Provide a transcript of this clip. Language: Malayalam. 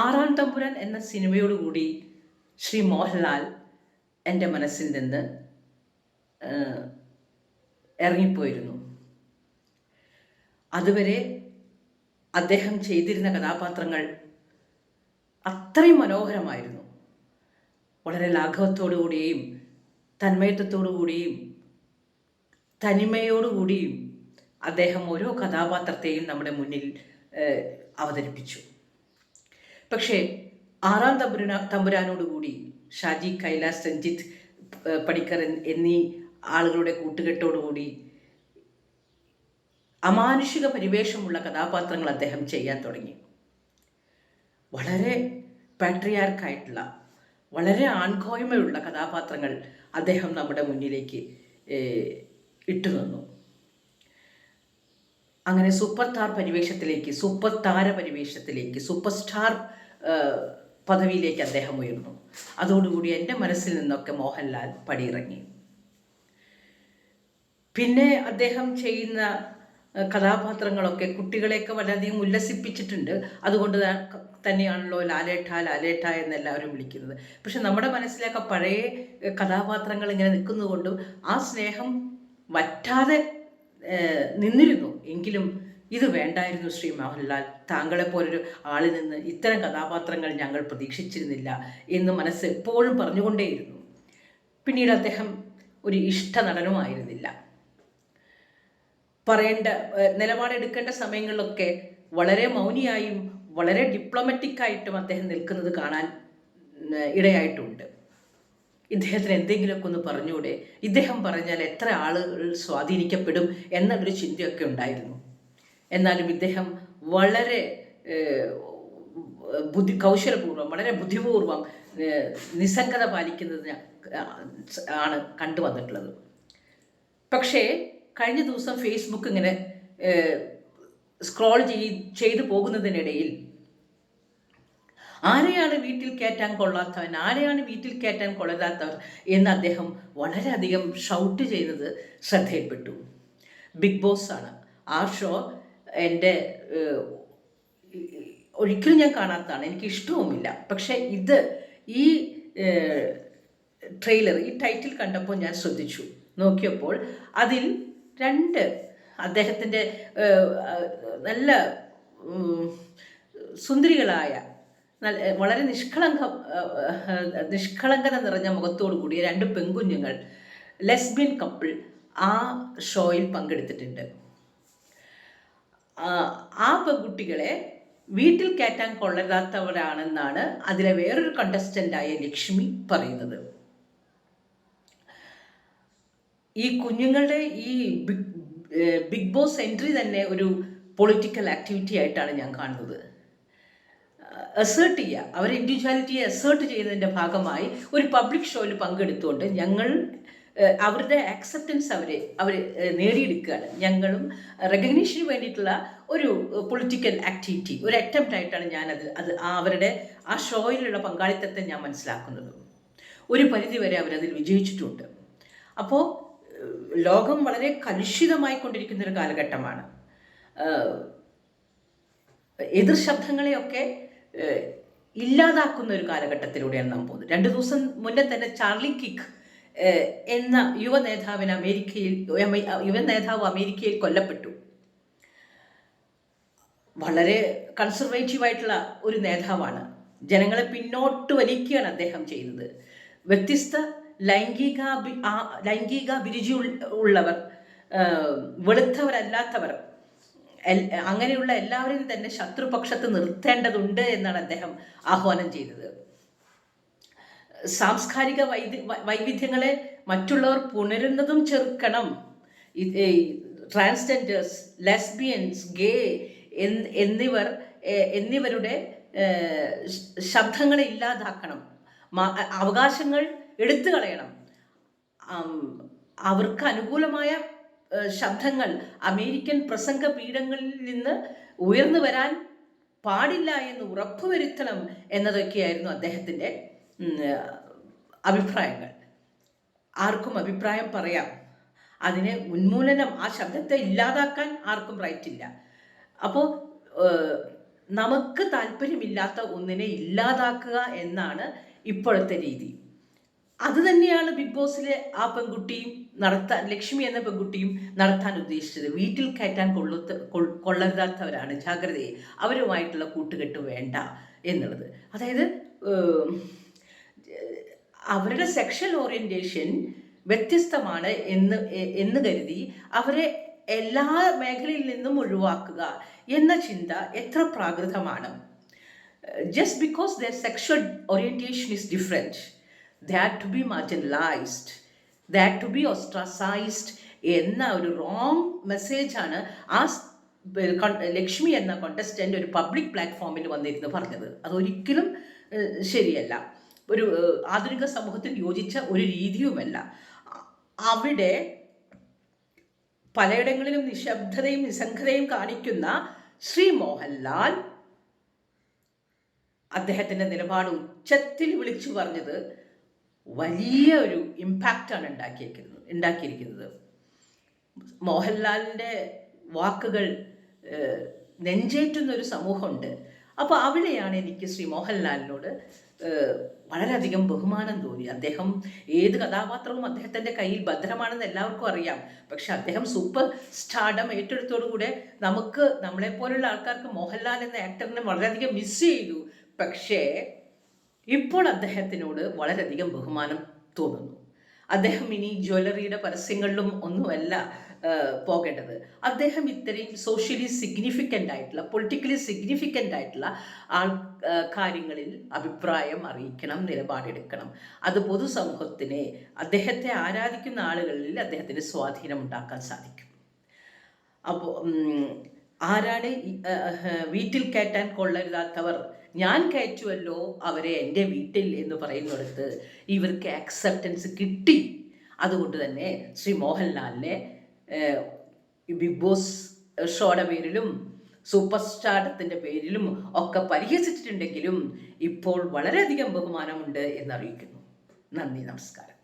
ആറാം തമ്പുരാൻ എന്ന സിനിമയോടുകൂടി ശ്രീ മോഹൻലാൽ എന്റെ മനസ്സിൽ നിന്ന് ഇറങ്ങിപ്പോയിരുന്നു. അതുവരെ അദ്ദേഹം ചെയ്തിരുന്ന കഥാപാത്രങ്ങൾ അത്രയും മനോഹരമായിരുന്നു. വളരെ ലാഘവത്തോടുകൂടിയും തന്മയത്വത്തോടുകൂടിയും തനിമയോടുകൂടിയും അദ്ദേഹം ഓരോ കഥാപാത്രത്തെയും നമ്മുടെ മുന്നിൽ അവതരിപ്പിച്ചു. പക്ഷേ ആറാം തമ്പുരാ തമ്പുരാനോടുകൂടി ഷാജി കൈലാസ് രഞ്ജിത്ത് പണിക്കർ എന്നീ ആളുകളുടെ കൂട്ടുകെട്ടോടുകൂടി അമാനുഷിക പരിവേഷമുള്ള കഥാപാത്രങ്ങൾ അദ്ദേഹം ചെയ്യാൻ തുടങ്ങി. വളരെ പാട്രിയാർക്കായിട്ടുള്ള വളരെ ആൺകോയ്മയുള്ള കഥാപാത്രങ്ങൾ അദ്ദേഹം നമ്മുടെ മുന്നിലേക്ക് ഇട്ടു തന്നു അങ്ങനെ സൂപ്പർ താർ പരിവേഷത്തിലേക്ക് സൂപ്പർ താര പരിവേഷത്തിലേക്ക് സൂപ്പർ സ്റ്റാർ പദവിയിലേക്ക് അദ്ദേഹം ഉയർന്നു. അതോടുകൂടി എന്റെ മനസ്സിൽ നിന്നൊക്കെ മോഹൻലാൽ പടിയിറങ്ങി. പിന്നെ അദ്ദേഹം ചെയ്യുന്ന കഥാപാത്രങ്ങളൊക്കെ കുട്ടികളെയൊക്കെ വളരെയധികം ഉല്ലസിപ്പിച്ചിട്ടുണ്ട്. അതുകൊണ്ട് തന്നെയാണല്ലോ ലാലേട്ട ലാലേട്ട എന്നെല്ലാവരും വിളിക്കുന്നത്. പക്ഷെ നമ്മുടെ മനസ്സിലൊക്കെ പഴയ കഥാപാത്രങ്ങൾ ഇങ്ങനെ നിൽക്കുന്നതുകൊണ്ടും ആ സ്നേഹം വറ്റാതെ നിന്നിരുന്നു. എങ്കിലും ഇത് വേണ്ടായിരുന്നു ശ്രീ മോഹൻലാൽ. താങ്കളെ പോലൊരു ആളിൽ നിന്ന് ഇത്തരം കഥാപാത്രങ്ങൾ ഞങ്ങൾ പ്രതീക്ഷിച്ചിരുന്നില്ല എന്ന് മനസ്സ് എപ്പോഴും പറഞ്ഞുകൊണ്ടേയിരുന്നു. പിന്നീട് അദ്ദേഹം ഒരു ഇഷ്ട നടനുമായിരുന്നില്ല. പറയേണ്ട നിലപാടെടുക്കേണ്ട സമയങ്ങളിലൊക്കെ വളരെ മൗനിയായും വളരെ ഡിപ്ലോമാറ്റിക് ആയിട്ടും അദ്ദേഹം നിൽക്കുന്നത് കാണാൻ ഇടയായിട്ടുണ്ട്. ഇദ്ദേഹത്തിന് എന്തെങ്കിലുമൊക്കെ ഒന്ന് പറഞ്ഞൂടെ ഇദ്ദേഹം പറഞ്ഞാൽ എത്ര ആളുകൾ സ്വാധീനിക്കപ്പെടും എന്നൊരു ചിന്തയൊക്കെ ഉണ്ടായിരുന്നു. എന്നാലും ഇദ്ദേഹം വളരെ ബുദ്ധി കൗശലപൂർവം വളരെ ബുദ്ധിപൂർവം നിസ്സംഗത പാലിക്കുന്നതിന് ആണ് കണ്ടുവന്നിട്ടുള്ളത് പക്ഷേ കഴിഞ്ഞ ദിവസം ഫേസ്ബുക്ക് ഇങ്ങനെ സ്ക്രോൾ ചെയ് ചെയ്തു പോകുന്നതിനിടയിൽ ആരെയാണ് വീട്ടിൽ കയറ്റാൻ കൊള്ളാത്തവൻ? ആരെയാണ് വീട്ടിൽ കയറ്റാൻ കൊള്ളരാത്തവർ എന്ന് അദ്ദേഹം വളരെയധികം ഷൗട്ട് ചെയ്തത് ശ്രദ്ധയിൽപ്പെട്ടു. ബിഗ് ബോസ് ആണ്. ആ ഷോ എന്റെ ഒരിക്കലും ഞാൻ കാണാത്തതാണ്. എനിക്ക് ഇഷ്ടവുമില്ല. പക്ഷേ ഇത് ഈ ട്രെയിലർ ഈ ടൈറ്റിൽ കണ്ടപ്പോൾ ഞാൻ ശ്രദ്ധിച്ചു. നോക്കിയപ്പോൾ അതിൽ രണ്ട് അദ്ദേഹത്തിന്റെ നല്ല സുന്ദരികളായ വളരെ നിഷ്കളങ്ക നിഷ്കളങ്കത നിറഞ്ഞ മുഖത്തോടു കൂടിയ രണ്ട് പെൺകുഞ്ഞുങ്ങൾ ലെസ്ബിയൻ കപ്പിൾ ആ ഷോയിൽ പങ്കെടുത്തിട്ടുണ്ട്. ആ, പെൺകുട്ടികളെ വീട്ടിൽ കയറ്റാൻ കൊള്ളരാത്തവരാണെന്നാണ് അതിലെ വേറൊരു കണ്ടസ്റ്റന്റായ ലക്ഷ്മി പറയുന്നത്. ഈ കുഞ്ഞുങ്ങളുടെ ഈ ബിഗ് ബിഗ് ബോസ് എൻട്രി തന്നെ ഒരു പൊളിറ്റിക്കൽ ആക്ടിവിറ്റി ആയിട്ടാണ് ഞാൻ കാണുന്നത്. അസേർട്ട് ചെയ്യുക. അവരെ ഇൻഡിവിജ്വാലിറ്റിയെ അസേർട്ട് ചെയ്യുന്നതിന്റെ ഭാഗമായി ഒരു പബ്ലിക് ഷോയിൽ പങ്കെടുത്തുകൊണ്ട് ഞങ്ങൾ അവരുടെ ആക്സെപ്റ്റൻസ് അവരെ അവർ നേടിയെടുക്കുകയാണ്. ഞങ്ങളും റെക്കഗ്നീഷന് വേണ്ടിയിട്ടുള്ള ഒരു പൊളിറ്റിക്കൽ ആക്ടിവിറ്റി ഒരു അറ്റംപ്റ്റ് ആയിട്ടാണ് ഞാനത് അത് അവരുടെ ആ ഷോയിലുള്ള പങ്കാളിത്തത്തെ ഞാൻ മനസ്സിലാക്കുന്നത്. ഒരു പരിധിവരെ അവരതിൽ വിജയിച്ചിട്ടുണ്ട്. അപ്പോൾ ലോകം വളരെ കലുഷിതമായി കൊണ്ടിരിക്കുന്ന ഒരു കാലഘട്ടമാണ്. എതിർ ശബ്ദങ്ങളെയൊക്കെ ഇല്ലാതാക്കുന്ന ഒരു കാലഘട്ടത്തിലൂടെയാണ് നാം പോകുന്നത്. രണ്ട് ദിവസം മുന്നേ തന്നെ ചാർലി കിക്ക് എന്ന യുവ നേതാവിന് അമേരിക്കയിൽ അമേ- യുവ നേതാവ് അമേരിക്കയിൽ കൊല്ലപ്പെട്ടു. വളരെ കൺസർവേറ്റീവ് ആയിട്ടുള്ള ഒരു നേതാവാണ്. ജനങ്ങളെ പിന്നോട്ട് വലിക്കുകയാണ് അദ്ദേഹം ചെയ്യുന്നത്. വ്യത്യസ്ത ലൈംഗിക ലൈംഗിക അഭിരുചി ഉള്ളവർ വെളുത്തവരല്ലാത്തവർ അങ്ങനെയുള്ള എല്ലാവരെയും തന്നെ ശത്രുപക്ഷത്ത് നിർത്തേണ്ടതുണ്ട് എന്നാണ് അദ്ദേഹം ആഹ്വാനം ചെയ്തത്. സാംസ്കാരിക വൈവിധ്യങ്ങളെ മറ്റുള്ളവർ പുണരുന്നതും ചെറുക്കണം. ട്രാൻസ്ജെൻഡേഴ്സ് ലെസ്ബിയൻസ് ഗേ എന്നിവർ എന്നിവരുടെ ശബ്ദങ്ങളെ ഇല്ലാതാക്കണം. അവകാശങ്ങൾ എടുത്തു കളയണം അവർക്ക് അനുകൂലമായ ശബ്ദങ്ങൾ അമേരിക്കൻ പ്രസംഗ പീഠങ്ങളിൽ നിന്ന് ഉയർന്നു വരാൻ പാടില്ല എന്ന് ഉറപ്പുവരുത്തണം എന്നതൊക്കെയായിരുന്നു അദ്ദേഹത്തിന്റെ അഭിപ്രായങ്ങൾ. ആർക്കും അഭിപ്രായം പറയാം. അതിനെ ഉന്മൂലനം ആ ശബ്ദത്തെ ഇല്ലാതാക്കാൻ ആർക്കും റൈറ്റ് ഇല്ല. അപ്പോൾ നമുക്ക് താല്പര്യമില്ലാത്ത ഒന്നിനെ ഇല്ലാതാക്കുക എന്നാണ് ഇപ്പോഴത്തെ രീതി. അത് തന്നെയാണ് ബിഗ് ബോസിലെ ആ പെൺകുട്ടിയും നടത്താൻ ലക്ഷ്മി എന്ന പെൺകുട്ടിയും നടത്താൻ ഉദ്ദേശിച്ചത്. വീട്ടിൽ കയറ്റാൻ കൊള്ളുത്ത കൊള്ളരുതാത്തവരാണ്. ജാഗ്രതയെ അവരുമായിട്ടുള്ള കൂട്ടുകെട്ട് വേണ്ട എന്നുള്ളത്. അതായത് അവരുടെ സെക്ഷൽ ഓറിയന്റേഷൻ വ്യത്യസ്തമാണ് എന്ന് എന്ന് കരുതി അവരെ എല്ലാ മേഖലയിൽ നിന്നും ഒഴിവാക്കുക എന്ന ചിന്ത എത്ര പ്രാകൃതമാണ്. Just because their sexual orientation is different, they to to be marginalized, they be ostracized എന്ന ഒരു റോങ് മെസ്സേജാണ് ആ ലക്ഷ്മി എന്ന കോണ്ടസ്റ്റന്റ് ഒരു പബ്ലിക് പ്ലാറ്റ്ഫോമിൽ വന്നിരുന്നു പറഞ്ഞത്. അതൊരിക്കലും ശരിയല്ല. ഒരു ആധുനിക സമൂഹത്തിൽ യോജിച്ച ഒരു രീതിയുമല്ല. അവിടെ പലയിടങ്ങളിലും നിശബ്ദതയും നിസ്സംഗതയും കാണിക്കുന്ന ശ്രീ മോഹൻലാൽ അദ്ദേഹത്തിന്റെ നിലപാട് ഉച്ചത്തിൽ വിളിച്ചു പറഞ്ഞത് വലിയ ഒരു ഇമ്പാക്റ്റാണ് ഉണ്ടാക്കിയിരിക്കുന്നത് ഉണ്ടാക്കിയിരിക്കുന്നത്. മോഹൻലാലിന്റെ വാക്കുകൾ നെഞ്ചേറ്റുന്ന ഒരു സമൂഹമുണ്ട്. അപ്പോൾ അവിടെയാണ് എനിക്ക് ശ്രീ മോഹൻലാലിനോട് വളരെയധികം ബഹുമാനം തോന്നി. അദ്ദേഹം ഏത് കഥാപാത്രവും അദ്ദേഹത്തിന്റെ കയ്യിൽ ഭദ്രമാണെന്ന് എല്ലാവർക്കും അറിയാം. പക്ഷെ അദ്ദേഹം സൂപ്പർ സ്റ്റാർഡം ഏറ്റെടുത്തോടുകൂടെ നമുക്ക് നമ്മളെപ്പോലുള്ള ആൾക്കാർക്ക് മോഹൻലാൽ എന്ന ആക്ടറിനെ വളരെയധികം മിസ് ചെയ്തു. പക്ഷേ ഇപ്പോൾ അദ്ദേഹത്തിനോട് വളരെയധികം ബഹുമാനം തോന്നുന്നു. അദ്ദേഹം ഇനി ജ്വല്ലറിയുടെ പരസ്യങ്ങളിലും ഒന്നുമല്ല പോകേണ്ടത്. അദ്ദേഹം ഇത്രയും സോഷ്യലി സിഗ്നിഫിക്കന്റ് ആയിട്ടുള്ള പൊളിറ്റിക്കലി സിഗ്നിഫിക്കന്റ് ആയിട്ടുള്ള ആൾ കാര്യങ്ങളിൽ അഭിപ്രായം അറിയിക്കണം നിലപാടെടുക്കണം. അത് പൊതുസമൂഹത്തിനെ അദ്ദേഹത്തെ ആരാധിക്കുന്ന ആളുകളിൽ അദ്ദേഹത്തിന് സ്വാധീനം ഉണ്ടാക്കാൻ സാധിക്കും. അപ്പോൾ ആരാണ് വീട്ടിൽ കയറ്റാൻ കൊള്ളരുതാത്തവർ ഞാൻ കയറ്റുമല്ലോ അവരെ എന്റെ വീട്ടിൽ എന്ന് പറയുന്നിടത്ത് ഇവർക്ക് ആക്സെപ്റ്റൻസ് കിട്ടി. അതുകൊണ്ട് തന്നെ ശ്രീ മോഹൻലാലിനെ ബിഗ് ബോസ് ഷോയുടെ പേരിലും സൂപ്പർ സ്റ്റാർഡത്തിന്റെ പേരിലും ഒക്കെ പരിഹസിച്ചിട്ടുണ്ടെങ്കിലും ഇപ്പോൾ വളരെയധികം ബഹുമാനമുണ്ട് എന്നറിയിക്കുന്നു. നന്ദി നമസ്കാരം.